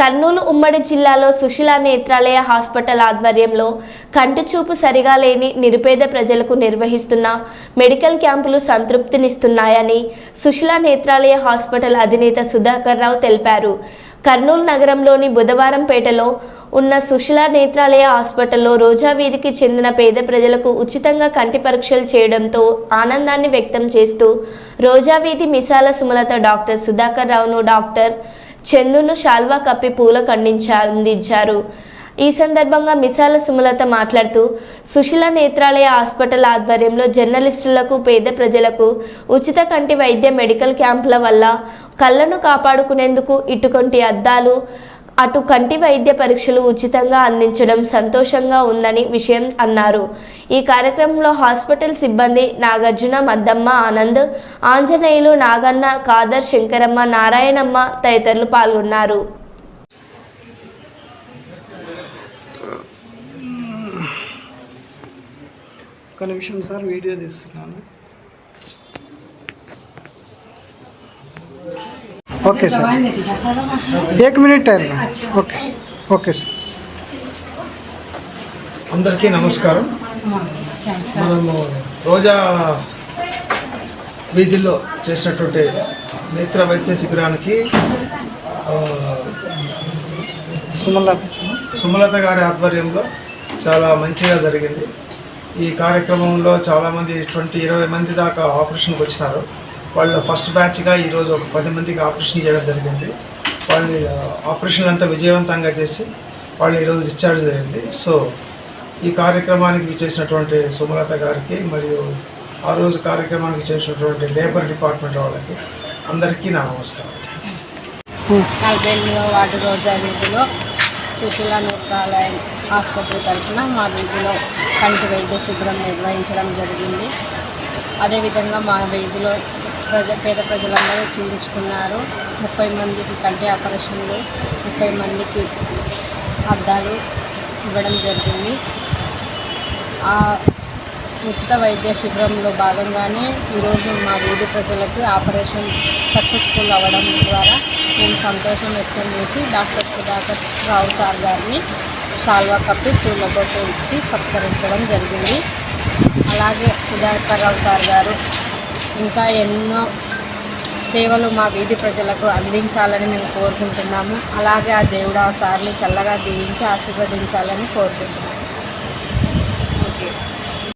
కర్నూలు ఉమ్మడి జిల్లాలో సుశీల నేత్రాలయ హాస్పిటల్ ఆధ్వర్యంలో కంటి చూపు సరిగా లేని నిరుపేద ప్రజలకు నిర్వహిస్తున్న మెడికల్ క్యాంపులు సంతృప్తినిస్తున్నాయని సుశీల నేత్రాలయ హాస్పిటల్ అధినేత సుధాకర్ రావు తెలిపారు. కర్నూలు నగరంలోని బుధవారంపేటలో ఉన్న సుశీల నేత్రాలయ హాస్పిటల్లో రోజా వీధికి చెందిన పేద ప్రజలకు ఉచితంగా కంటి పరీక్షలు చేయడంతో ఆనందాన్ని వ్యక్తం చేస్తూ రోజా వీధి మిసాల సుమలత డాక్టర్ సుధాకర్ రావును డాక్టర్ చందును శాల్వా కప్పి పూల అందించారు ఈ సందర్భంగా మిసాల సుమలత మాట్లాడుతూ సుశీల నేత్రాలయ హాస్పిటల్ ఆధ్వర్యంలో జర్నలిస్టులకు పేద ప్రజలకు ఉచిత కంటి వైద్య మెడికల్ క్యాంపుల వల్ల కళ్ళను కాపాడుకునేందుకు ఇటుకొంటి అద్దాలు అటు కంటి వైద్య పరీక్షలు ఉచితంగా అందించడం సంతోషంగా ఉందని విషయం అన్నారు. ఈ కార్యక్రమంలో హాస్పిటల్ సిబ్బంది నాగార్జున మద్దమ్మ ఆనంద్ ఆంజనేయులు నాగన్న కాదర్ శంకరమ్మ నారాయణమ్మ తదితరులు పాల్గొన్నారు. ఒక నిమిషం సార్ వీడియో తీస్తున్నాను. Okay sir. ఏక్ minute time okay okay sir అందరికీ నమస్కారం. మనము రోజా వీధిలో చేసినటువంటి నేత్ర వైద్య శిబిరానికి సుమలత. సుమలత గారి ఆధ్వర్యంలో చాలా మంచిగా జరిగింది. ఈ కార్యక్రమంలో చాలామంది ట్వంటీ ఇరవై మంది దాకా ఆపరేషన్కి వచ్చినారు. వాళ్ళు ఫస్ట్ బ్యాచ్గా ఈరోజు ఒక పది మందికి ఆపరేషన్ చేయడం జరిగింది. వాళ్ళు ఆపరేషన్ అంతా విజయవంతంగా చేసి వాళ్ళు ఈరోజు డిశ్చార్జ్ అయ్యింది. సో ఈ కార్యక్రమానికి చేసినటువంటి సుమలత గారికి మరియు ఆ రోజు కార్యక్రమానికి చేసినటువంటి లేబర్ డిపార్ట్మెంట్ వాళ్ళకి అందరికీ నా నమస్కారం. నలభై వాటి రోజా వీధిలో సుశీల నేత్రాలయం ఆసుపత్రి తరఫున మా వీధిలో కంటి వైద్య శిబిరం నిర్వహించడం జరిగింది. అదేవిధంగా మా వీధిలో ప్రజ పేద ప్రజలందరూ చూపించుకున్నారు ముప్పై మందికి కంటి ఆపరేషన్లు ముప్పై మందికి అద్దాలు ఇవ్వడం జరిగింది. ఆ ఉచిత వైద్య శిబిరంలో భాగంగానే ఈరోజు మా వీధి ప్రజలకు ఆపరేషన్ సక్సెస్ఫుల్ అవ్వడం ద్వారా మేము సంతోషం వ్యక్తం చేసి డాక్టర్ సుధాకర్ రావు సార్ గారిని షాల్వా కప్పి పూల ఇచ్చి సత్కరించడం జరిగింది. అలాగే సుధాకర్ రావు సార్ గారు ఇంకా ఎన్నో సేవలు మా వీధి ప్రజలకు అందించాలని మేము కోరుకుంటున్నాము. అలాగే ఆ దేవుడు ఆ సార్లు చల్లగా దీవించి ఆశీర్వదించాలని కోరుకుంటున్నాము. ఓకే.